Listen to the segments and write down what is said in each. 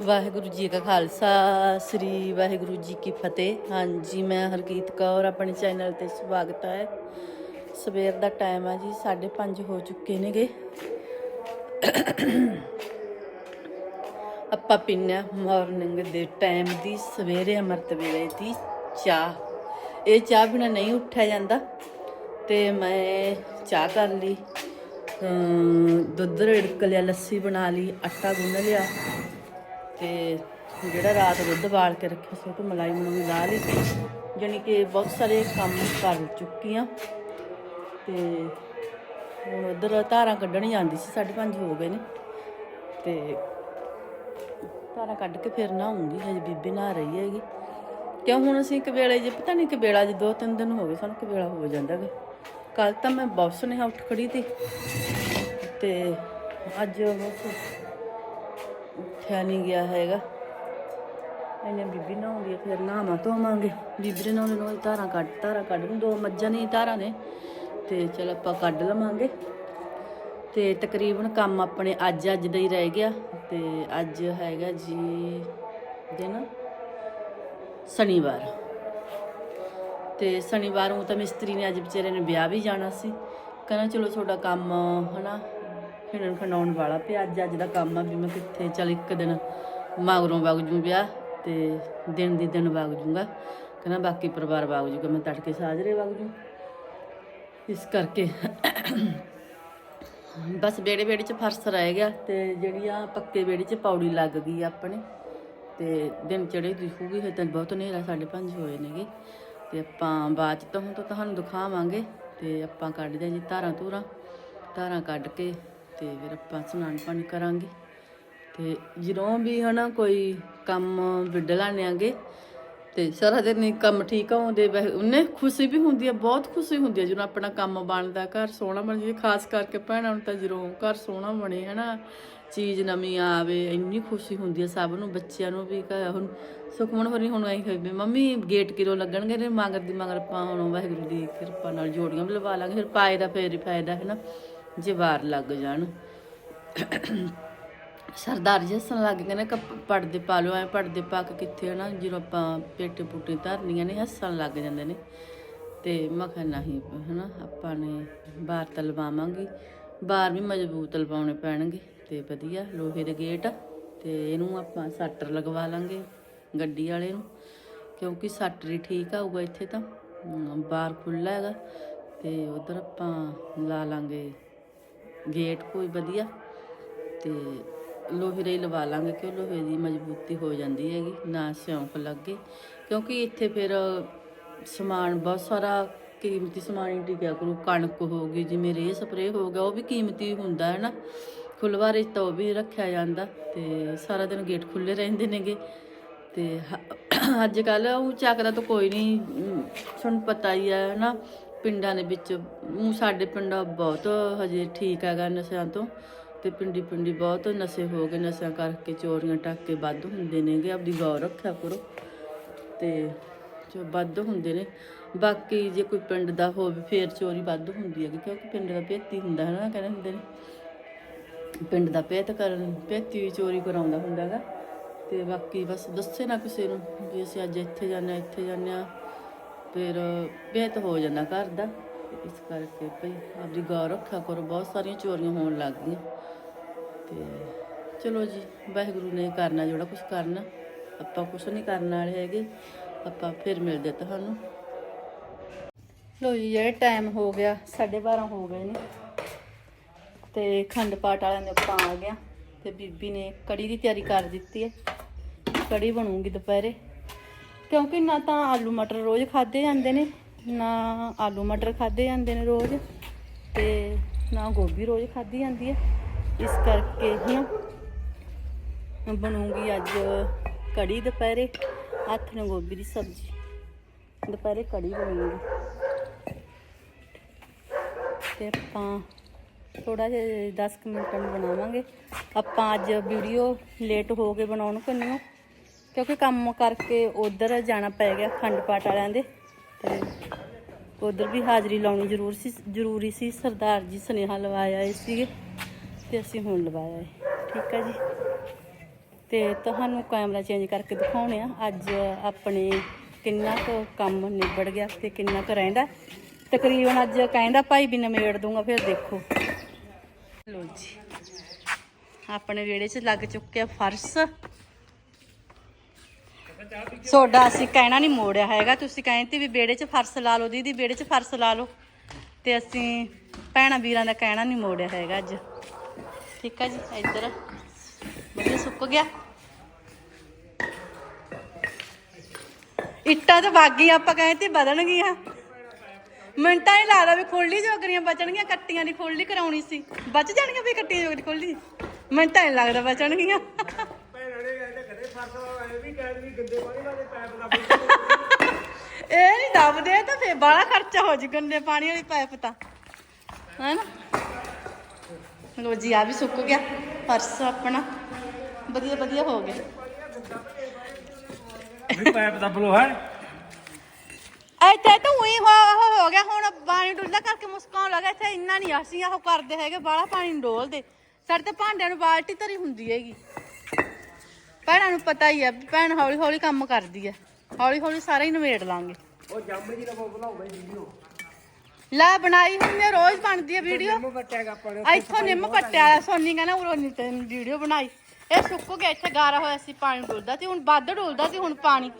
ਵਾਹਿਗੁਰੂ ਜੀ ਕਾ ਖਾਲਸਾ, ਸ੍ਰੀ ਵਾਹਿਗੁਰੂ ਜੀ ਕੀ ਫਤਿਹ। ਹਾਂਜੀ, ਮੈਂ ਹਰਕੀਤ ਕੌਰ, ਆਪਣੇ ਚੈਨਲ ਤੇ ਸਵਾਗਤ ਹੈ। ਸਵੇਰ ਦਾ ਟਾਈਮ ਆ ਜੀ 5:30 ਹੋ ਚੁੱਕੇ ਨੇਗੇ। ਆਪਾਂ ਪੀਣਾ ਮਾਰਨਿੰਗ ਦੇ ਟਾਈਮ ਦੀ, ਸਵੇਰੇ ਅੰਮ੍ਰਿਤ ਵੇਲੇ ਦੀ ਚਾਹ। ਇਹ ਚਾਹ ਬਿਨਾ ਨਹੀਂ ਉੱਠਿਆ ਜਾਂਦਾ, ਤੇ ਮੈਂ ਚਾਹ ਕਰ ਲਈ ਦੁੱਧ ਰਿੜਕ ਲਿਆ, ਲੱਸੀ ਬਣਾ ਲਈ, ਆਟਾ ਗੁੰਨ ਲਿਆ। ਤੇ ਜਿਹੜਾ ਰਾਤ ਦੁੱਧ ਬਾਲ ਕੇ ਰੱਖਿਆ ਸੀ, ਉਹ ਤੋਂ ਮਲਾਈ ਮਲੂਈ ਲਾ ਲਈ। ਸੀ ਜਾਣੀ ਕਿ ਬਹੁਤ ਸਾਰੇ ਕੰਮ ਕਰ ਚੁੱਕੀ ਆ ਤੇ ਹੁਣ ਉਧਰ ਧਾਰਾਂ ਕੱਢਣ ਜਾਂਦੀ ਸੀ 5:30 ਹੋ ਗਏ ਨੇ। ਤੇ ਧਾਰਾਂ ਕੱਢ ਕੇ ਫਿਰ ਨਹਾਉਂਗੀ, ਹਜੇ ਬੀਬੀ ਨਹਾ ਰਹੀ ਹੈਗੀ। ਕਿਉਂ ਹੁਣ ਅਸੀਂ ਇੱਕ ਵੇਲੇ ਜੇ, ਪਤਾ ਨਹੀਂ ਕਵੇਲਾ ਜੇ ਦੋ ਤਿੰਨ ਦਿਨ ਹੋ ਗਏ, ਸਾਨੂੰ ਕਵੇਲਾ ਹੋ ਜਾਂਦਾ ਗਾ। ਕੱਲ ਤਾਂ ਮੈਂ ਬਹੁਤ ਸੁਨੇਹਾ ਉੱਠ ਖੜੀ ਤੀ। ਤੇ ਅੱਜ ਬਸ ਉੱਠਿਆ ਨਹੀਂ ਗਿਆ ਹੈਗਾ। ਇਹਨੇ ਬੀਬੀ ਨਹਾਉਂਦੀ ਆ, ਫਿਰ ਨਹਾਵਾਂ ਧੋਵਾਂਗੇ। ਬੀਬੀ ਦੇ ਨਹਾਉਣ ਨੂੰ ਧਾਰਾਂ ਕੱਢ ਧਾਰਾਂ ਕੱਢ ਨੂੰ ਦੋ ਮੱਝਾਂ ਨਹੀਂ ਧਾਰਾਂ ਨੇ। ਤੇ ਚਲ ਆਪਾਂ ਕੱਢ ਲਵਾਂਗੇ। ਤੇ ਤਕਰੀਬਨ ਕੰਮ ਆਪਣੇ ਅੱਜ ਅੱਜ ਦਾ ਹੀ ਰਹਿ ਗਿਆ। ਤੇ ਅੱਜ ਹੈਗਾ ਜੀ ਦਿਨ ਸ਼ਨੀਵਾਰ। ਤੇ ਸ਼ਨੀਵਾਰ ਨੂੰ ਤਾਂ ਮਿਸਤਰੀ ਨੇ ਅੱਜ ਵਿਚਾਰੇ ਨੇ ਵਿਆਹ ਵੀ ਜਾਣਾ ਸੀ। ਕਹਿੰਦਾ ਚਲੋ ਤੁਹਾਡਾ ਕੰਮ, ਹਨਾ ਖਿੜਨ ਖਣਾਉਣ ਵਾਲਾ ਪਿਆ ਅੱਜ ਅੱਜ ਦਾ ਕੰਮ ਆ ਵੀ ਮੈਂ ਕਿੱਥੇ, ਚੱਲ ਇੱਕ ਦਿਨ ਮਗਰੋਂ ਵਗ ਜੂ ਵਿਆਹ ਤੇ ਦਿਨ ਦੀ ਦਿਨ ਵਗ ਜੂੰਗਾ। ਕਹਿੰਦਾ ਬਾਕੀ ਪਰਿਵਾਰ ਵਗ ਜੂਗਾ, ਮੈਂ ਤੜਕੇ ਸਾਜਰੇ ਵਗ ਜੂ। ਇਸ ਕਰਕੇ ਬਸ ਬੇੜੇ ਬੇੜੇ ਚ ਫਰਸ ਰਹਿ ਗਿਆ ਤੇ ਆ ਪੱਕੇ ਬੇੜੇ ਚ ਪੌੜੀ ਲੱਗ ਗਈ ਆਪਣੇ। ਤੇ ਦਿਨ ਚੜੇ ਦਿਖੂਗੀ ਫਿਰ ਤਾਂ ਬਹੁਤ ਹਨੇਰਾ 5:30 ਹੋਏ ਨੇਗੇ। ਤੇ ਆਪਾਂ ਬਾਅਦ ਚ ਤਾਂ ਹੁਣ ਤਾਂ ਤੁਹਾਨੂੰ ਦਿਖਾਵਾਂਗੇ ਤੇ ਆਪਾਂ ਕੱਢਦੇ ਹਾਂ ਜੀ ਧਾਰਾਂ ਧੂਰਾਂ। ਧਾਰਾਂ ਕੱਢ ਕੇ ਤੇ ਫਿਰ ਆਪਾਂ ਇਸ਼ਨਾਨ ਪਾਣੀ ਕਰਾਂਗੇ। ਤੇ ਜਦੋਂ ਵੀ ਹਨਾ ਕੋਈ ਕੰਮ ਵਿੱਢ ਲਾਣੇ ਆਂਗੇ, ਤੇ ਸਾਰਾ ਦਿਨ ਹੀ ਕੰਮ ਠੀਕ ਆਉਂਦੇ ਉਹਨੇ ਖੁਸ਼ੀ ਵੀ ਹੁੰਦੀ ਹੈ ਬਹੁਤ ਖੁਸ਼ੀ ਹੁੰਦੀ ਹੈ ਜਦੋਂ ਆਪਣਾ ਕੰਮ ਬਣਦਾ, ਘਰ ਸੋਹਣਾ ਬਣ ਜੇ, ਖਾਸ ਕਰਕੇ ਭੈਣਾਂ ਨੂੰ ਤਾਂ ਜਦੋਂ ਘਰ ਸੋਹਣਾ ਬਣੇ ਹਨਾ, ਚੀਜ਼ ਨਵੀਂ ਆਵੇ, ਇੰਨੀ ਖੁਸ਼ੀ ਹੁੰਦੀ ਹੈ ਸਭ ਨੂੰ, ਬੱਚਿਆਂ ਨੂੰ ਵੀ ਹੁਣ ਸੁਖਮਨ ਹੋਰੀ ਹੁਣ ਆਈ ਹੋਈ ਵੀ, ਮੰਮੀ, ਗੇਟ ਕਿਲੋ ਲੱਗਣਗੇ ਨੇ ਮਗਰ ਦੀ ਮਗਰ ਆਪਾਂ ਹੁਣ ਵਾਹਿਗੁਰੂ ਦੀ ਕਿਰਪਾ ਨਾਲ ਜੋੜੀਆਂ ਵੀ ਲਵਾ ਲਾਂਗੇ, ਫਿਰ ਪਾਏ ਦਾ ਫੇਰ ਹੀ ਫਾਇਦਾ ਹੈ ਨਾ ਜੇ ਵਾਰ ਲੱਗ ਜਾਣ। ਸਰਦਾਰ ਜੀ ਹੱਸਣ ਲੱਗ ਗਏ ਨੇ ਕਿ ਪੜਦੇ ਪਾ ਲਓ ਐ ਪੜਦੇ ਪਾ ਕੇ ਕਿੱਥੇ ਹਨਾ ਜਦੋਂ ਆਪਾਂ ਪੇਟੇ ਪੁੱਟੇ ਧਰਨੀਆਂ ਨੇ ਹੱਸਣ ਲੱਗ ਜਾਂਦੇ ਨੇ। ਤੇ ਮੈਂ ਕਿਹਾ ਨਹੀਂ ਹਨਾ ਆਪਾਂ ਨੇ ਬਾਹਰ ਤਾਂ ਲਵਾਵਾਂਗੇ ਬਾਹਰ ਵੀ ਮਜ਼ਬੂਤ ਲਵਾਉਣੇ ਪੈਣਗੇ। ਤੇ ਵਧੀਆ ਲੋਹੇ ਦੇ ਗੇਟ ਤੇ ਇਹਨੂੰ ਆਪਾਂ ਸੱਟਰ ਲਗਵਾ ਲਾਂਗੇ ਗੱਡੀ ਵਾਲੇ ਨੂੰ ਕਿਉਂਕਿ ਸੱਟਰ ਹੀ ਠੀਕ ਆਊਗਾ ਇੱਥੇ ਤਾਂ। ਅਮ, ਬਾਹਰ ਖੁੱਲਾ ਹੈਗਾ ਤੇ ਉਧਰ ਆਪਾਂ ਲਾ ਲਾਂਗੇ ਗੇਟ ਕੋਈ ਵਧੀਆ ਤੇ ਲੋਹੇ ਦੇ ਲਵਾ ਲਾਂਗੇ ਕਿ ਲੋਹੇ ਦੀ ਮਜ਼ਬੂਤੀ ਹੋ ਜਾਂਦੀ ਹੈਗੀ, ਨਾ ਸਿਉਂਕ ਲੱਗੇ। ਕਿਉਂਕਿ ਇੱਥੇ ਫਿਰ ਸਮਾਨ ਬਹੁਤ ਸਾਰਾ ਕੀਮਤੀ ਸਮਾਨ ਹੀ ਟਿਕਿਆ ਕਰੂ, ਕਣਕ ਹੋ ਗਈ, ਜਿਵੇਂ ਰੇਹ ਸਪਰੇ ਹੋ ਗਿਆ, ਉਹ ਵੀ ਕੀਮਤੀ ਹੁੰਦਾ ਹੈ ਨਾ। ਫੁਲਵਾਰੇ 'ਚ ਤਾਂ ਉਹ ਵੀ ਰੱਖਿਆ ਜਾਂਦਾ ਤੇ ਸਾਰਾ ਦਿਨ ਗੇਟ ਖੁੱਲੇ ਰਹਿੰਦੇ ਨੇਗੇ। ਤੇ ਅੱਜ ਕੱਲ ਉਹ ਚੱਕਦਾ ਤਾਂ ਕੋਈ ਨਹੀਂ ਤੁਹਾਨੂੰ ਪਤਾ ਹੀ ਹੈ ਨਾ। ਪਿੰਡਾਂ ਦੇ ਵਿੱਚ ਊਂ ਸਾਡੇ ਪਿੰਡ ਬਹੁਤ ਹਜੇ ਠੀਕ ਹੈਗਾ ਨਸ਼ਿਆਂ ਤੋਂ ਤੇ ਪਿੰਡੀ ਪਿੰਡੀ ਬਹੁਤ ਨਸ਼ੇ ਹੋ ਗਏ, ਨਸ਼ਿਆਂ ਕਰਕੇ ਚੋਰੀਆਂ ਟਾਕੇ ਵੱਧ ਹੁੰਦੇ ਨੇਗੇ, ਆਪਦੀ ਗੌਰ ਰੱਖਿਆ ਕਰੋ ਤੇ ਜੋ ਵੱਧ ਹੁੰਦੇ ਨੇ। ਬਾਕੀ ਜੇ ਕੋਈ ਪਿੰਡ ਦਾ ਹੋਵੇ, ਫੇਰ ਚੋਰੀ ਵੱਧ ਹੁੰਦੀ ਹੈਗੀ, ਕਿਉਂਕਿ ਪਿੰਡ ਦਾ ਭੇਤੀ ਹੁੰਦਾ ਹੈ ਨਾ, ਕਹਿੰਦੇ ਹੁੰਦੇ ਨੇ। ਪਿੰਡ ਦਾ ਭੇਤ ਕਰਨ, ਭੇਤੀ ਵੀ ਚੋਰੀ ਕਰਾਉਂਦਾ ਹੁੰਦਾ ਹੈਗਾ। ਤੇ ਬਾਕੀ ਬਸ ਦੱਸੇ ਨਾ ਕਿਸੇ ਨੂੰ ਵੀ ਅਸੀਂ ਅੱਜ ਇੱਥੇ ਜਾਂਦੇ ਹਾਂ, ਇੱਥੇ ਜਾਂਦੇ ਹਾਂ। ਫਿਰ ਭੇਤ ਹੋ ਜਾਂਦਾ ਘਰ ਦਾ। ਇਸ ਕਰਕੇ ਭਈ ਆਪਦੀ ਗੌਰ ਰੱਖਿਆ ਕਰੋ। ਬਹੁਤ ਸਾਰੀਆਂ ਚੋਰੀਆਂ ਹੋਣ ਲੱਗ ਗਈਆਂ। ਤੇ ਚਲੋ ਜੀ, ਵਾਹਿਗੁਰੂ ਨੇ ਕਰਨਾ ਜਿਹੜਾ ਕੁਝ ਕਰਨਾ। ਆਪਾਂ ਕੁਝ ਨਹੀਂ ਕਰਨ ਵਾਲੇ ਹੈਗੇ। ਆਪਾਂ ਫਿਰ ਮਿਲਦੇ ਤੁਹਾਨੂੰ। ਲੋ ਜੀ ਇਹ ਟਾਈਮ ਹੋ ਗਿਆ 12:30 ਹੋ ਗਏ ਨੇ। ਤੇ ਖੰਡ ਪਾਠ ਵਾਲਿਆਂ ਦੇ ਆਪਾਂ ਆ ਗਿਆ ਤੇ ਬੀਬੀ ਨੇ ਕੜੀ ਦੀ ਤਿਆਰੀ ਕਰ ਦਿੱਤੀ ਹੈ। ਕੜੀ ਬਣੂਗੀ ਦੁਪਹਿਰੇ। ਕਿਉਂਕਿ ਨਾ ਤਾਂ ਆਲੂ ਮਟਰ ਰੋਜ਼ ਖਾਦੇ ਜਾਂਦੇ ਨੇ, ਨਾ ਆਲੂ ਮਟਰ ਖਾਦੇ ਜਾਂਦੇ ਨੇ ਰੋਜ਼ ਤੇ ਨਾ ਗੋਭੀ ਰੋਜ਼ ਖਾਦੀ ਜਾਂਦੀ ਹੈ। ਇਸ ਕਰਕੇ ਨਾ ਬਣੂਗੀ ਅੱਜ ਕੜੀ ਦੁਪਹਿਰੇ, ਹੱਥ ਨਾਲ ਗੋਭੀ ਦੀ ਸਬਜ਼ੀ। ਦੁਪਹਿਰੇ ਕੜੀ ਬਣੂਗੀ। ਤੇ ਆਪਾਂ ਥੋੜਾ ਜਿਹਾ 10 ਕੁ ਮਿੰਟਾਂ ਨੂੰ ਬਣਾਵਾਂਗੇ। ਆਪਾਂ ਅੱਜ ਵੀਡੀਓ ਲੇਟ ਹੋ ਕੇ ਬਣਾਉਣ, ਕੰਨਿਓ? ਕਿਉਂਕਿ ਕੰਮ ਕਰਕੇ ਉਧਰ ਜਾਣਾ ਪੈ ਗਿਆ ਖੰਡ ਪਾਠ ਵਾਲਿਆਂ ਦੇ। ਤੇ ਉਧਰ ਵੀ ਹਾਜ਼ਰੀ ਲਾਉਣੀ ਜ਼ਰੂਰ ਸੀ, ਜ਼ਰੂਰੀ ਸੀ। ਸਰਦਾਰ ਜੀ ਸੁਨੇਹਾ ਲਵਾਇਆ ਆਏ ਸੀਗੇ ਤੇ ਅਸੀਂ ਹੁਣ ਲਵਾਇਆ ਹੈ ਠੀਕ ਹੈ ਜੀ। ਤੇ ਤੁਹਾਨੂੰ ਕੈਮਰਾ ਚੇਂਜ ਕਰਕੇ ਦਿਖਾਉਣੇ ਆ। ਅੱਜ ਆਪਣੇ ਕਿੰਨਾ ਕੁ ਕੰਮ ਨਿਬੜ ਗਿਆ ਤੇ ਕਿੰਨਾ ਕੁ ਰਹਿੰਦਾ। ਤਕਰੀਬਨ ਅੱਜ ਕਹਿੰਦਾ ਭਾਈ ਵੀ ਨਵੇੜ ਦੂੰਗਾ, ਫਿਰ ਦੇਖੋ। ਲੋ ਜੀ। ਆਪਣੇ ਵਿਹੜੇ 'ਚ ਲੱਗ ਚੁੱਕਿਆ ਫਰਸ਼। ਸੋਡਾ ਅਸੀਂ ਕਹਿਣਾ ਨਹੀਂ ਮੋੜਿਆ ਹੈਗਾ। ਤੁਸੀਂ ਕਹਿੰਦੇ ਵੀ ਵਿਹੜੇ 'ਚ ਫਰਸ਼ ਲਾ ਲਓ, ਦੀਦੀ ਵਿਹੜੇ 'ਚ ਫਰਸ਼ ਲਾ ਲਓ। ਤੇ ਅਸੀਂ ਭੈਣਾਂ ਵੀਰਾਂ ਦਾ ਕਹਿਣਾ ਨਹੀਂ ਮੋੜਿਆ ਹੈਗਾ ਅੱਜ। ਠੀਕ ਆ ਜੀ, ਇੱਧਰ। ਵਧੀਆ ਸੁੱਕ ਗਿਆ। ਇੱਟਾਂ ਤਾਂ ਵਾਗੀਆਂ ਆਪਾਂ ਕਹਿੰਦੇ ਤੇ ਵਧਣਗੀਆਂ। ਮਿੰਟਾਂ ਹੀ ਲੱਗਦਾ ਵੀ ਖੋਲੀ ਜੋਗਰੀਆਂ ਬਚਣਗੀਆਂ, ਕੱਟੀਆਂ ਦੀ ਖੋਲੀ ਕਰਾਉਣੀ ਸੀ। ਬਚ ਜਾਣਗੀਆਂ ਵੀ ਕੱਟੀਆਂ ਜੋਗਰੀ ਖੋਲੀ ਮਿੰਟਾਂ ਹੀ ਲੱਗਦਾ ਬਚਣਗੀਆਂ। ਭੈਣਾਂ ਨੇ ਕਹਿੰਦੇ ਕਦੇ ਫ਼ਰਕ ਗੰਦੇ ਪਾਣੀ ਵਾਲੇ ਪੈਪ ਇਹ ਨਹੀਂ ਦੱਬਦੇ ਤਾਂ ਫੇਰ ਬਾਹਲਾ ਖਰਚਾ ਹੋ ਜੂ ਗੰਦੇ ਪਾਣੀ ਵਾਲੀ ਪਾਈਪ ਤਾਂ। ਹੈਨਾ? ਲੋ ਜੀ ਆ ਵੀ ਸੁੱਕ ਗਿਆ ਪਰਸ ਆਪਣਾ। ਵਧੀਆ ਵਧੀਆ ਹੋ ਗਿਆ। ਵੀ ਪੈਪ ਦਾ ਬਲੋ ਹੈ। ਇੱਥੇ ਤਾਂ ਉਹੀ ਹੋ ਹੋ ਗਿਆ ਹੁਣ ਪਾਣੀ ਡੁੱਲਾ ਕਰਕੇ ਮੁਸਕਾਉਣ ਲੱਗਾ ਇੱਥੇ ਇੰਨਾ ਨਹੀਂ ਅਸੀਂ ਆਹ ਕਰਦੇ ਹੈਗੇ ਬਾਹਲਾ ਪਾਣੀ ਨੀ ਡੋਲਦੇ। ਸਾਡੇ ਤੇ ਭਾਂਡਿਆਂ ਨੂੰ ਬਾਲਟੀ ਧਰੀ ਹੁੰਦੀ ਹੈਗੀ। ਭੈਣਾਂ ਨੂੰ ਪਤਾ ਹੀ ਵੀ ਭੈਣ ਹੌਲੀ ਹੌਲੀ ਕੰਮ ਕਰਦੀ ਹੈ ਹੌਲੀ ਹੌਲੀ ਸਾਰਾ ਹੀ ਨਵੇੜ ਲਾਂਗੇ। ਉਹ ਜੰਮ ਜੀ ਦਾ ਬਣਾਉਂਦਾ ਵੀਡੀਓ। ਲੈ ਬਣਾਈ ਹੁੰਦੀ ਆ ਰੋਜ਼ ਬਣਦੀ ਆ ਵੀਡੀਓ। ਜੰਮ ਕੱਟਿਆਗਾ ਆਪਾਂ ਨੇ ਇੱਥੋਂ ਨਿੰਮ ਪੱਟਿਆ ਸੋਨੀ ਕਹਿੰਦਾ ਉਰੋਂ ਨਹੀਂ ਤੇ ਵੀਡੀਓ ਬਣਾਈ। ਇਹ ਸੁੱਕ ਗਿਆ ਇੱਥੇ ਗਾਰਾ ਹੋਇਆ ਸੀ ਪਾਣੀ ਡੁੱਲਦਾ ਤੇ ਹੁਣ ਵੱਧ ਡੁੱਲਦਾ ਤੇ ਹੁਣ ਪਾਣੀ।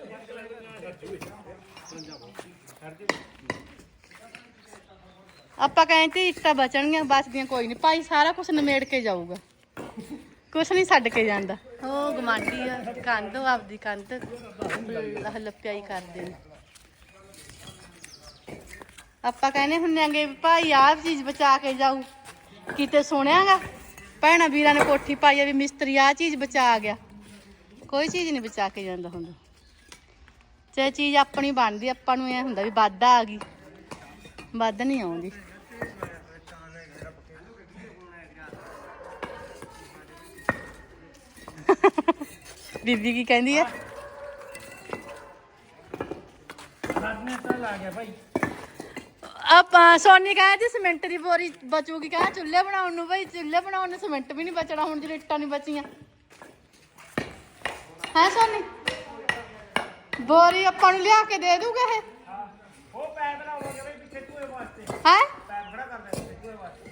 ਆਪਾਂ ਕਹਿੰਦੇ ਇੱਟਾਂ ਬਚਣਗੀਆਂ ਬਚਦੀਆਂ ਕੋਈ ਨਹੀਂ ਭਾਈ ਸਾਰਾ ਕੁਝ ਨਿਮੇੜ ਕੇ ਜਾਊਗਾ। ਕੁਛ ਨਹੀਂ ਛੱਡ ਕੇ ਜਾਂਦਾ। ਉਹ ਗਮਾਂਡੀ ਆ, ਕੰਧ, ਉਹ ਆਪਦੀ ਕੰਧ। ਲ- ਕਰਦੇ ਨੇ। ਆਪਾਂ ਕਹਿੰਦੇ ਹੁੰਨੇ ਆਂਗੇ ਭਾਈ, ਆਹ ਚੀਜ਼ ਬਚਾ ਕੇ ਜਾਊ। ਕਿਤੇ ਸੁਣਿਆਗਾ? ਭੈਣਾਂ ਵੀਰਾਂ ਨੇ ਕੋਠੀ ਪਾਈ ਆ ਵੀ ਮਿਸਤਰੀ, ਆਹ ਚੀਜ਼ ਬਚਾ ਗਿਆ। ਕੋਈ ਚੀਜ਼ ਨਹੀਂ ਬਚਾ ਕੇ ਜਾਂਦਾ ਹੁੰਦਾ। ਜੇ ਚੀਜ਼ ਆਪਣੀ ਬਣਦੀ, ਆਪਾਂ ਨੂੰ ਇਹ ਹੁੰਦਾ ਵੀ ਵੱਧ ਆ ਗਈ। ਵੱਧ ਨਹੀਂ ਆਉਂਦੀ। ਬੀਬੀ ਕੀ ਕਹਿੰਦੀ ਹੈ? ਸਾਡਨੇ ਤਾਂ ਲਾ ਗਿਆ ਭਾਈ ਆਪਾਂ ਸੋਨੀ ਕਹਿੰਦੀ ਸਿਮੈਂਟ ਦੀ ਬੋਰੀ ਬਚੂਗੀ ਕਹਿੰਦਾ ਚੁੱਲ੍ਹੇ ਬਣਾਉਣ ਨੂੰ ਬਈ ਚੁੱਲ੍ਹੇ ਬਣਾਉਣ ਨੂੰ ਸਿਮੈਂਟ ਵੀ ਨਹੀਂ ਬਚਣਾ ਹੁਣ ਜਿਹੜੇ ਇੱਟਾਂ ਨਹੀਂ ਬਚੀਆਂ। ਹੈ ਸੋਨੀ? ਬੋਰੀ ਆਪਾਂ ਨੂੰ ਲਿਆ ਕੇ ਦੇ ਦੂਗਾ ਇਹ? ਉਹ ਪੈਪ ਲਾਉਂਗੇ ਭਾਈ ਪਿੱਛੇ ਟੂਏ ਵਾਸਤੇ। ਹੈ ਪੈਪ ਖੜਾ ਕਰ ਦੇ ਪਿੱਛੇ ਟੂਏ ਵਾਸਤੇ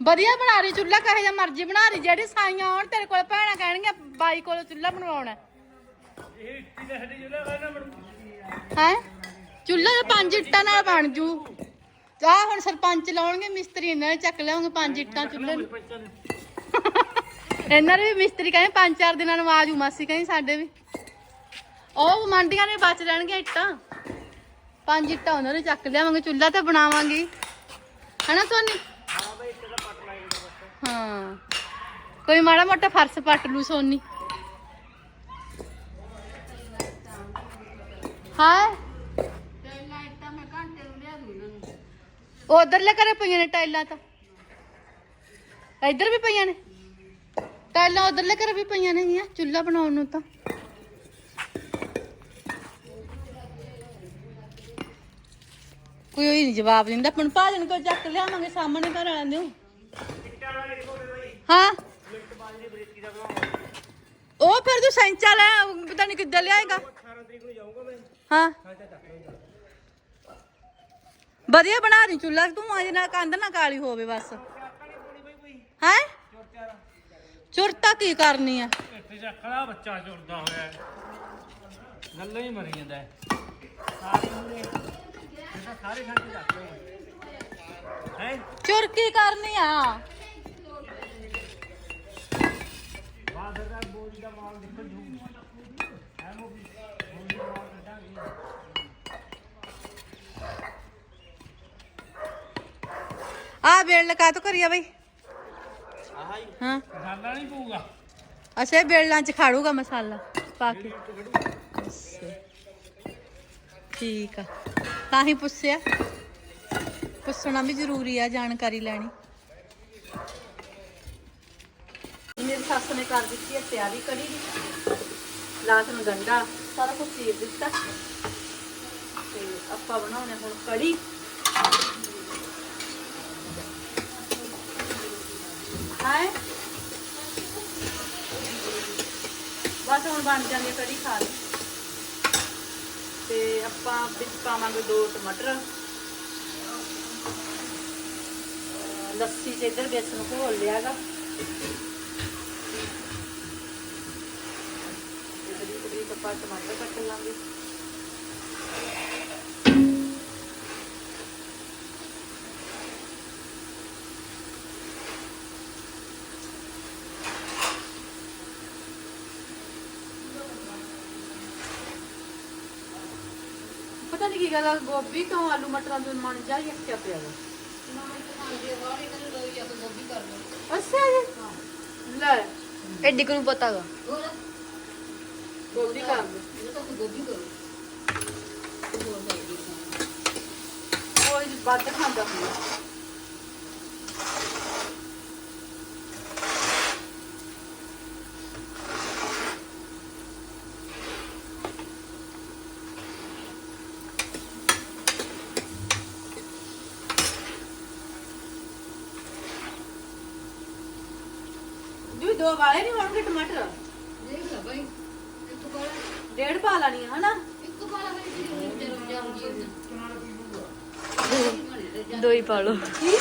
ਵਧੀਆ ਬਣਾ ਰਹੀ, ਚੁੱਲ੍ਹਾ ਕਹੇ ਜਾਂ ਮਰਜ਼ੀ ਬਣਾ ਰਹੀ, ਜਿਹੜੀ ਸਾਈਆਂ ਆਉਣ ਤੇਰੇ ਕੋਲ ਭੈਣਾਂ ਕਹਿਣਗੀਆਂ, ਬਾਈ ਕੋਲ ਚੁੱਲ੍ਹਾ ਬਣਵਾਉਣਾ। ਇਹ ਇੱਟੀ ਦੇ ਹੱਡੀ ਜੁਲੇ ਕਹਿੰਦਾ ਮੈਨੂੰ ਹੈ? ਚੁੱਲ੍ਹਾ ਤਾਂ ਪੰਜ ਇੱਟਾਂ ਨਾਲ ਬਣ ਜੂ। ਆ ਹੁਣ ਸਰਪੰਚ ਲਾਉਣਗੇ, ਮਿਸਤਰੀ ਇਹਨਾਂ ਨੇ ਚੱਕ ਲਿਆਉਂਗੇ ਪੰਜ ਇੱਟਾਂ ਚੁੱਲ੍ਹੇ ਨੂੰ। ਇਹਨਾਂ ਨੇ ਵੀ ਮਿਸਤਰੀ ਕਹਿੰਦੇ ਪੰਜ ਚਾਰ ਦਿਨਾਂ ਨੂੰ ਆਜੂ, ਮਾਸੀ ਕਹਿੰਦੀ ਸਾਡੇ ਵੀ। ਉਹ ਮੰਡੀਆਂ ਨੇ ਬਚ ਰਹਿਣਗੀਆਂ ਇੱਟਾਂ। ਪੰਜ ਇੱਟਾਂ ਉਹਨਾਂ ਨੇ ਚੱਕ ਲਿਆਵਾਂਗੇ, ਚੁੱਲ੍ਹਾ ਤੇ ਬਣਾਵਾਂਗੇ। ਹਨਾ, ਸੋਨੀ ਹਾਂ ਭਾਈ ਇੱਥੇ ਦਾ ਪੱਟ ਲਾਈ ਜਾਂਦਾ ਬਸ ਹਾਂ। ਕੋਈ ਮਾੜਾ ਮੋਟਾ ਫਰਸ਼ ਪੱਟ ਲੂ ਸੋਨੀ। ਹਾਂ ਉਧਰਲੇ ਘਰੇ ਪਈਆਂ ਨੇ ਟਾਈਲਾਂ ਤਾਂ। ਇੱਧਰ ਵੀ ਪਈਆਂ ਨੇ। ਟਾਈਲਾਂ ਉਧਰਲੇ ਘਰੇ ਵੀ ਪਈਆਂ ਨੇ ਗੀਆਂ, ਚੁੱਲ੍ਹਾ ਬਣਾਉਣ ਨੂੰ ਤਾਂ। ਕੋਈ ਹੋਈ ਨਹੀਂ ਜਵਾਬ ਦਿੰਦਾ, ਆਪਾਂ ਨੂੰ ਭਾਜਨ ਕੋ ਚੱਕ ਲਿਆਵਾਂਗੇ, ਸਾਹਮਣੇ ਘਰ ਆਂਦੇ ਹੋ ਹਾਂ। ਉਹ ਫਿਰ ਤੂੰ ਸੈਂਚਾ ਲੈ ਪਤਾ ਨਹੀਂ ਕਿੱਦਾਂ ਲਿਆਏਗਾ। 18 ਤਰੀਕ ਨੂੰ ਜਾਊਂਗਾ ਮੈਂ। ਹਾਂ। ਵਧੀਆ ਬਣਾ ਦੀ ਚੁੱਲ੍ਹਾ ਤੂੰ ਅਜੇ ਨਾ ਕੰਧ ਨਾ ਕਾਲੀ ਹੋਵੇ ਬਸ। ਹੈ? ਚੁਰਤਾ ਕੀ ਕਰਨੀ ਆ? ਇੱਥੇ ਚੱਕੜਾ ਬੱਚਾ ਚੁਰਦਾ ਹੋਇਆ। ਗੱਲਾਂ ਹੀ ਮਰੀ ਜਾਂਦਾ। ਸਾਰੇ ਸਾਰੇ ਖੰਡ ਲਏ ਹੈ ਚੁਰ ਕੀ ਕਰਨੀ ਆ? ਬਾਦਰ ਦਾ ਬੋਲੀ ਦਾ ਮਾਲ ਨਿਕਲ ਜੂ ਹੈ ਮੋ ਵੀ ਬੋਲੀ ਦਾ ਮਾਲ ਕੱਢਾਂਗੇ। ਆ ਬੇਲ ਲਗਾ ਤੋ ਕਰੀਆ ਬਈ। ਆਹ। ਹੀ। ਹਾਂ ਮਸਾਲਾ ਨਹੀਂ ਪਊਗਾ। ਅੱਛਾ ਬੇਲਾਂ ਚ ਖਾੜੂਗਾ ਮਸਾਲਾ ਪਾ ਕੇ। ਅੱਛਾ। ਠੀਕ ਆ। ਤਾਂ ਹੀ ਪੁੱਛਿਆ। ਪੁੱਛਣਾ ਵੀ ਜ਼ਰੂਰੀ ਆ ਜਾਣਕਾਰੀ ਲੈਣੀ ਮੇਰੀ ਸੱਸ ਨੇ ਕਰ ਦਿੱਤੀ ਹੈ, ਤਿਆਰੀ ਕਰੀ ਦੀ। ਲਾਸਨ ਗੰਡਾ ਸਾਰਾ ਕੁਝ ਚੀਰ ਦਿੱਤਾ। ਤੇ ਆਪਾਂ ਬਣਾਉਣੇ ਹੁਣ ਕੜੀ। ਹਾਏ ਬਸ ਹੁਣ ਬਣ ਜਾਂਦੀ ਹੈ ਕੜੀ ਖਾ ਲਈ। ਤੇ ਆਪਾਂ ਵਿੱਚ ਪਾਵਾਂਗੇ ਦੋ ਟਮਾਟਰ। ਅਹ ਲੱਸੀ ਚ ਇੱਧਰ ਬੇਸਨ ਘੋਲ ਲਿਆਗਾ ਤੇ ਕੜੀ ਆਪਾਂ ਟਮਾਟਰ ਕੱਟ ਲਾਂਗੇ। ਪਤਾ ਨਹੀਂ ਕੀ ਗੱਲ ਆ ਗੋਭੀ ਕਿਉਂ ਆਲੂ ਮਟਰਾਂ ਦੇ ਮਨ ਜਾ ਰੱਖਿਆ ਪਿਆ ਵਾ। ਅੱਛਾ ਜੀ। ਲੈ ਐਡੀ ਕੁ ਨੂੰ ਪਤਾਗਾ ਗੋਭੀ ਕਰ ਦੇ ਕੋਈ ਵੱਧ ਖਾਂਦਾ ਹੁੰਦਾ। ਦੋ ਵਾਲੇ ਨਹੀਂ ਹੋਣਗੇ ਟਮਾਟਰ? ਡੇਢ ਪਾ ਲੈਣੀ ਆ ਹਨਾ? ਦੋ ਹੀ ਪਾ ਲਓ। ਕੀ?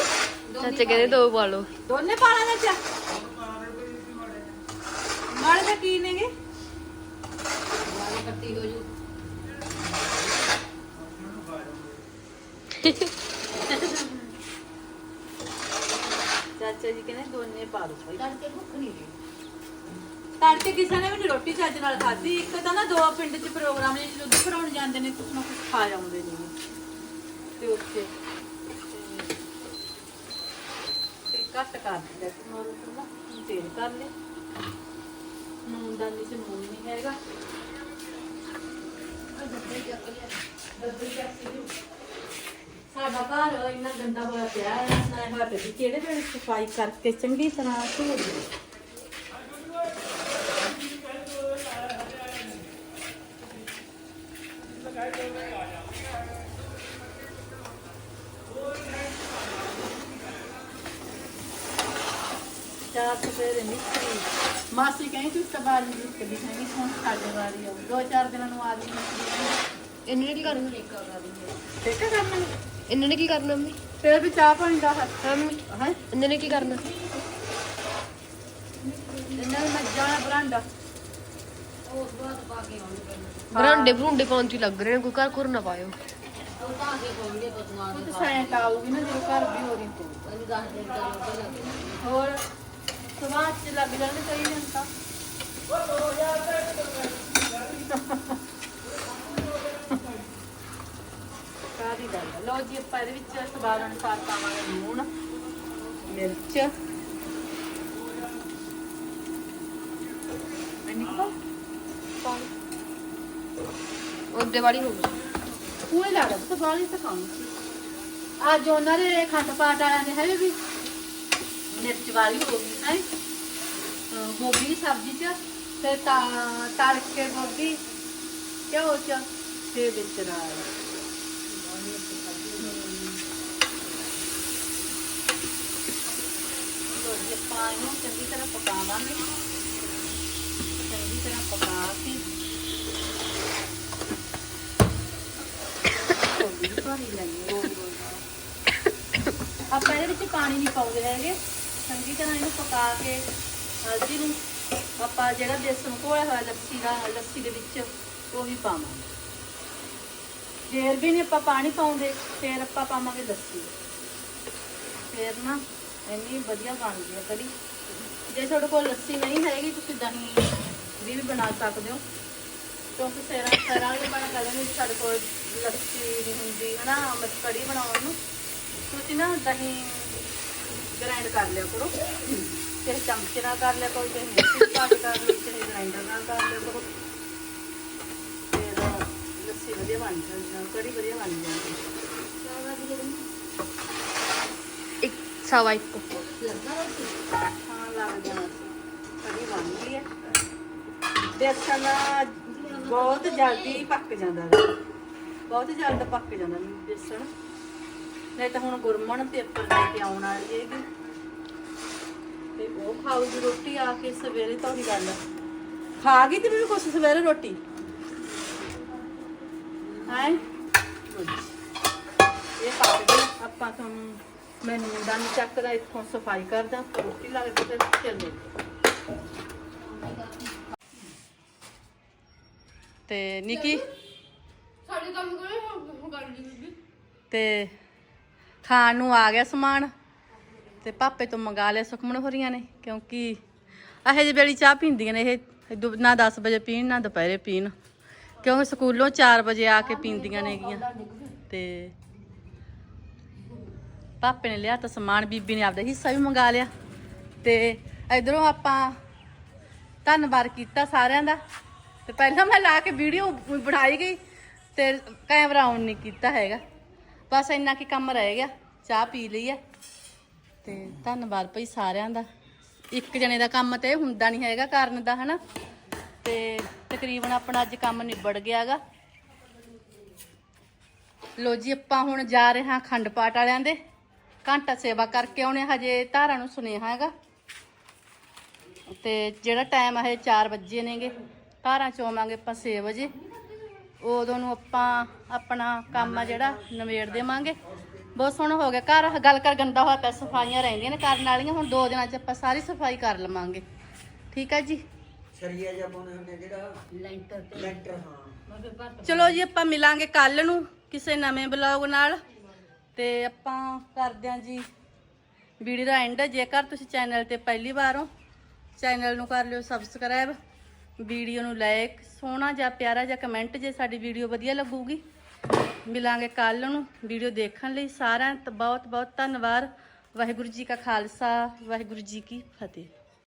ਚਾਚਾ ਕਹਿੰਦੇ ਦੋ ਪਾ ਲਓ। ਦੋਨੇ ਪਾ ਲੈਣੇ ਚਾ ਮਾੜੇ ਤਾਂ ਕੀ ਨੇਗੇ? ਚਾਚਾ ਜੀ ਕਹਿੰਦੇ ਦੋਨੇ ਪਾ ਦੋ। ਭਾਈ ਤੜਕੇ ਕਿਸੇ ਨੇ ਵੀ ਨੀ ਰੋਟੀ ਚੱਜ ਨਾਲ ਖਾਧੀ। ਇੱਕ ਤਾਂ ਨਾ ਦੋ ਪਿੰਡ 'ਚ ਪ੍ਰੋਗਰਾਮ ਨੇ, ਜਦੋਂ ਕਰਾਉਣ ਜਾਂਦੇ ਨੇ ਕੁਛ ਨਾ ਕੁਛ ਖਾ ਆਉਂਦੇ ਨੇ। ਤੇ ਉੱਥੇ ਤੇ- ਤੇ ਘੱਟ ਕਰ ਦਿੰਦਾ ਤੇ ਮੋਰ ਨਾ ਤੇਲ ਕਰ ਲੈ। ਨੂਨ ਦਾ ਨਹੀਂ ਨੂਨ ਨਹੀਂ ਹੈਗਾ। ਸਾਡਾ ਘਰ ਇੰਨਾ ਗੰਦਾ ਹੋਇਆ ਪਿਆ ਹੈ, ਨਾ ਹਟ ਦੀ ਕਿਹੜੇ ਵੇਲੇ ਸਫ਼ਾਈ ਕਰਕੇ ਚੰਗੀ ਤਰ੍ਹਾਂ ਧੋ ਦੇ ਚਾਰ ਸਵੇਰੇ ਮਿਸਤਰੀ ਮਾਸੀ ਕਹਿੰਦੀ ਤੂੰ ਸਵਾਲ ਨਹੀਂ ਕਦੀ ਹੈਗੀ ਹੁਣ ਸਾਡੇ ਵਾਰੀ ਆਉ ਦੋ ਚਾਰ ਦਿਨਾਂ ਨੂੰ ਆ ਗਈ ਮਿਸਤਰੀ ਇਹਨਾਂ ਨੇ ਕੀ ਕਰਨਾ ਠੀਕ ਹੈ ਕਰਨਾ ਇਹਨਾਂ ਨੇ ਕੀ ਕਰਨਾ ਮੰਮੀ ਫਿਰ ਵੀ ਚਾਹ ਪਾਣੀ ਦਾ ਹੱਥ ਹਾਂ ਮੰਮੀ ਹੈ ਇਹਨਾਂ ਨੇ ਕੀ ਕਰਨਾ ਇਹਨਾਂ ਨੂੰ ਮੱਝਾਂ ਦਾ ਬਰਾਂਡਾ ਬਰਾਂਡੇ ਬਰੂੰਡੇ ਪਾਉਣ ਚ ਹੀ ਲੱਗ ਰਹੇ ਨੇ ਕੋਈ ਘਰ ਘੁਰ ਨਾ ਪਾਇਓ ਉਹ ਤਾਂ ਸਾਇੰਟ ਆਊਗੀ ਨਾ ਜਦੋਂ ਘਰ ਵੀ ਹੋ ਰਹੀ ਤੂੰ ਹੋਰ ਸਵਾਦ ਚ ਲੱਗ ਜਾਣੇ ਕਈ ਦਿਨ ਤਾਂ। ਕਾਦੀ ਗੱਲ ਆ। ਜੀ, ਆਪਾਂ ਇਹਦੇ ਵਿੱਚ ਸਵਾਦ ਅਨੁਸਾਰ ਪਾਵਾਂਗੇ ਲੂਣ, ਮਿਰਚ। ਅਨਿਕੋ ਉਹਦੇ ਵਾਲੀ ਹੋ ਗਈ। ਉਹ ਲੱਗਦਾ ਤਾਂ ਬਾਲੀ ਤਾਂ ਖਾਣੀ ਅੱਜ ਉਹਨਾਂ ਦੇ ਖੰਡ ਪਾਟ ਵਾਲਿਆਂ ਦੇ ਹੈ ਵੀ। ਮਿਰਚ ਵਾਲੀ ਹੋ ਗਈ ਹੈ। ਗੋਭੀ ਸਬਜ਼ੀ ਚ ਤੇ ਤੜਕੇ ਗੋਭੀ ਘਿਓ ਚ ਤੇ ਵਿੱਚ ਰਾਈ ਲੋ ਚੰਗੀ ਤਰ੍ਹਾਂ ਪਕਾਵਾਂਗੇ ਚੰਗੀ ਤਰ੍ਹਾਂ ਪਕਾ ਕੇ ਆਪਾਂ ਇਹਦੇ ਵਿੱਚ ਪਾਣੀ ਨਹੀਂ ਪਾਉਂਦੇ ਹੈਗੇ। ਚੰਗੀ ਤਰ੍ਹਾਂ ਇਹਨੂੰ ਪਕਾ ਕੇ ਹਲਦੀ ਨੂੰ ਆਪਾਂ ਜਿਹੜਾ ਬੇਸਨ ਘੋਲਿਆ ਹੋਇਆ ਲੱਸੀ ਦਾ, ਲੱਸੀ ਦੇ ਵਿੱਚ, ਉਹ ਵੀ ਪਾਵਾਂਗੇ। ਫੇਰ ਵੀ ਨਹੀਂ ਆਪਾਂ ਪਾਣੀ ਪਾਉਂਦੇ, ਫੇਰ ਆਪਾਂ ਪਾਵਾਂਗੇ ਲੱਸੀ। ਫੇਰ ਨਾ ਇੰਨੀ ਵਧੀਆ ਬਣਦੀ ਹੈ ਕੜੀ। ਜੇ ਤੁਹਾਡੇ ਕੋਲ ਲੱਸੀ ਨਹੀਂ ਹੈਗੀ, ਤੁਸੀਂ ਦਹੀਂ ਦੀ ਵੀ ਬਣਾ ਸਕਦੇ ਹੋ। ਕਿਉਂਕਿ ਸੇਰਾ ਸੇਰਾ ਵੀ ਬਣਾ ਕਰਦੇ ਨੇ ਸਾਡੇ ਕੋਲ ਲੱਸੀ ਨਹੀਂ ਹੁੰਦੀ, ਹਨਾ ਮਤ ਕੜੀ ਬਣਾਉਣ ਨੂੰ। ਤੁਸੀਂ ਨਾ ਦਹੀਂ ਗ੍ਰਾਈਂਡ ਕਰ ਲਿਆ ਕਰੋ। ਤੇ ਚਮਚੇ ਨਾਲ ਕਰ ਲਿਆ ਕਰੋ ਤੇ ਮਿਕਸੀ ਪਾ ਕੇ ਕਰ ਲਓ ਤੇ ਗ੍ਰਾਈਂਡਰ ਨਾਲ ਕਰ ਲਿਆ ਕਰੋ। ਫਿਰ ਲੱਸੀ ਵਧੀਆ ਬਣ ਜਾਂਦੀ ਕੜੀ ਵਧੀਆ ਬਣ ਜਾਂਦੀ ਇੱਕ ਸਵਾ ਇੱਕ। ਹਾਂ ਲੱਗ ਜਾਣਾ ਕੜੀ ਬਣ ਗਈ ਹੈ ਬੇਸਨ ਬਹੁਤ ਜਲਦੀ ਪੱਕ ਜਾਂਦਾ ਬਹੁਤ ਜਲਦ ਪੱਕ ਜਾਂਦਾ ਬੇਸਣ। ਨਹੀਂ ਤਾਂ ਹੁਣ ਗੁਰਮਣ ਪੇਪਰ ਦੇ ਕੇ ਆਉਣ ਵਾਲੀ ਹੈਗੀ। ਤੇ ਉਹ ਖਾਊਗੀ ਰੋਟੀ ਆ ਕੇ ਸਵੇਰੇ ਤੋਂ ਹੀ ਗੱਲ। ਖਾ ਗਈ ਤੇ ਵੀ ਕੁਛ ਸਵੇਰੇ ਰੋਟੀ? ਹਾਂ? ਇਹ ਪਾ ਦੇ ਆਪਾਂ ਤੁਹਾਨੂੰ ਮੈਨੂੰ ਮੁੰਡਾ ਨਹੀਂ ਚੱਕਦਾ ਇੱਥੋਂ ਸਫ਼ਾਈ ਕਰਦਾ ਰੋਟੀ ਲਾ ਕੇ ਤੇ ਚੱਲੇ। ਤੇ ਨਿੱਕੀ? ਸਾਡੇ ਕੰਮ ਕਰੇ ਤੇ ਖਾਣ ਨੂੰ ਆ ਗਿਆ ਸਮਾਨ। ਤੇ ਪਾਪੇ ਤੋਂ ਮੰਗਾ ਲਿਆ ਸੁਖਮਨ ਹੋਰੀਆਂ ਨੇ, ਕਿਉਂਕਿ ਇਹੋ ਜਿਹੀ ਵੇਲੇ ਚਾਹ ਪੀਂਦੀਆਂ ਨੇ ਇਹ। ਦੁ- ਨਾ 10 ਵਜੇ ਪੀਣ, ਨਾ ਦੁਪਹਿਰੇ ਪੀਣ। ਕਿਉਂਕਿ ਸਕੂਲੋਂ 4 ਵਜੇ ਆ ਕੇ ਪੀਂਦੀਆਂ ਨੇਗੀਆਂ। ਤੇ ਪਾਪੇ ਨੇ ਲਿਆ ਤਾਂ ਸਮਾਨ, ਬੀਬੀ ਨੇ ਆਪਦਾ ਹਿੱਸਾ ਵੀ ਮੰਗਾ ਲਿਆ। ਤੇ ਇਧਰੋਂ ਆਪਾਂ ਧੰਨਵਾਦ ਕੀਤਾ ਸਾਰਿਆਂ ਦਾ। ਤੇ ਪਹਿਲਾਂ ਮੈਂ ਲਾ ਕੇ ਵੀਡੀਓ ਬਣਾਈ ਗਈ, ਤੇ ਕੈਮਰਾ ਆਨ ਨਹੀਂ ਕੀਤਾ ਹੈਗਾ। ਬਸ ਇੰਨਾ ਕੀ ਕੰਮ ਰਹਿ ਗਿਆ, ਚਾਹ ਪੀ ਲਈ ਹੈ ਤੇ ਧੰਨਵਾਦ ਭਾਈ ਸਾਰਿਆਂ ਦਾ। ਇੱਕ ਜਣੇ ਦਾ ਕੰਮ ਤੇ ਹੁੰਦਾ ਨਹੀਂ ਹੈਗਾ ਕਰਨ ਦਾ, ਹਨਾ? ਤੇ ਤਕਰੀਬਨ ਆਪਣਾ ਅੱਜ ਕੰਮ ਨਿਬੜ ਗਿਆਗਾ। ਲੋ ਜੀ, ਆਪਾਂ ਹੁਣ ਜਾ ਰਹੇ ਹਾਂ ਖੰਡ ਪਾਠ ਵਾਲਿਆਂ ਦੇ। ਘੰਟਾ ਸੇਵਾ ਕਰਕੇ ਆਉਣੇ ਹਜੇ ਧਾਰਾਂ ਨੂੰ ਸੁਨੇਹਾ ਹੈਗਾ। ਤੇ ਜਿਹੜਾ ਟਾਈਮ ਹੈ 4 ਵਜੇ ਨੇਗੇ। ਧਾਰਾਂ ਚ ਆਵਾਂਗੇ ਆਪਾਂ 6 ਵਜੇ। ਉਦੋਂ ਨੂੰ ਆਪਾਂ ਆਪਣਾ ਕੰਮ ਆ ਜਿਹੜਾ ਨਵੇੜ ਦੇਵਾਂਗੇ। ਬਹੁਤ ਸੋਹਣਾ ਹੋ ਗਿਆ। ਘਰ ਗੱਲ ਕਰ ਗੰਦਾ ਹੋਇਆ ਪਿਆ ਸਫਾਈਆਂ ਰਹਿੰਦੀਆਂ ਨੇ ਕਰਨ ਵਾਲੀਆਂ ਹੁਣ ਦੋ ਦਿਨਾਂ ਚ ਆਪਾਂ ਸਾਰੀ ਸਫ਼ਾਈ ਕਰ ਲਵਾਂਗੇ। ਠੀਕ ਹੈ ਜੀ? ਸਰੀਆ ਜਿਹਾ ਪਾਉਣੇ ਹੁੰਦੇ ਜਿਹੜਾ ਲੈਂਟਰ ਤੇ। ਲੈਂਟਰ ਹਾਂ। ਚਲੋ ਜੀ ਆਪਾਂ ਮਿਲਾਂਗੇ ਕੱਲ ਨੂੰ ਕਿਸੇ ਨਵੇਂ ਬਲੌਗ ਨਾਲ। ਤੇ ਆਪਾਂ ਕਰਦੇ ਹਾਂ ਜੀ ਵੀਡੀਓ ਦਾ ਐਂਡ ਜੇਕਰ ਤੁਸੀਂ ਚੈਨਲ ਤੇ ਪਹਿਲੀ ਵਾਰ ਹੋ ਚੈਨਲ ਨੂੰ ਕਰ ਲਿਓ ਸਬਸਕ੍ਰਾਈਬ ਵੀਡੀਓ ਨੂੰ ਲਾਈਕ ਸੋਹਣਾ ਜਾਂ ਪਿਆਰਾ ਜਾਂ ਕਮੈਂਟ ਜੇ ਸਾਡੀ ਵੀਡੀਓ ਵਧੀਆ ਲੱਗੂਗੀ। ਮਿਲਾਂਗੇ ਕੱਲ ਨੂੰ ਵੀਡੀਓ ਦੇਖਣ ਲਈ। ਸਾਰਿਆਂ ਦਾ ਬਹੁਤ ਬਹੁਤ ਧੰਨਵਾਦ। ਵਾਹਿਗੁਰੂ ਜੀ ਕਾ ਖਾਲਸਾ, ਵਾਹਿਗੁਰੂ ਜੀ ਕੀ ਫਤਿਹ।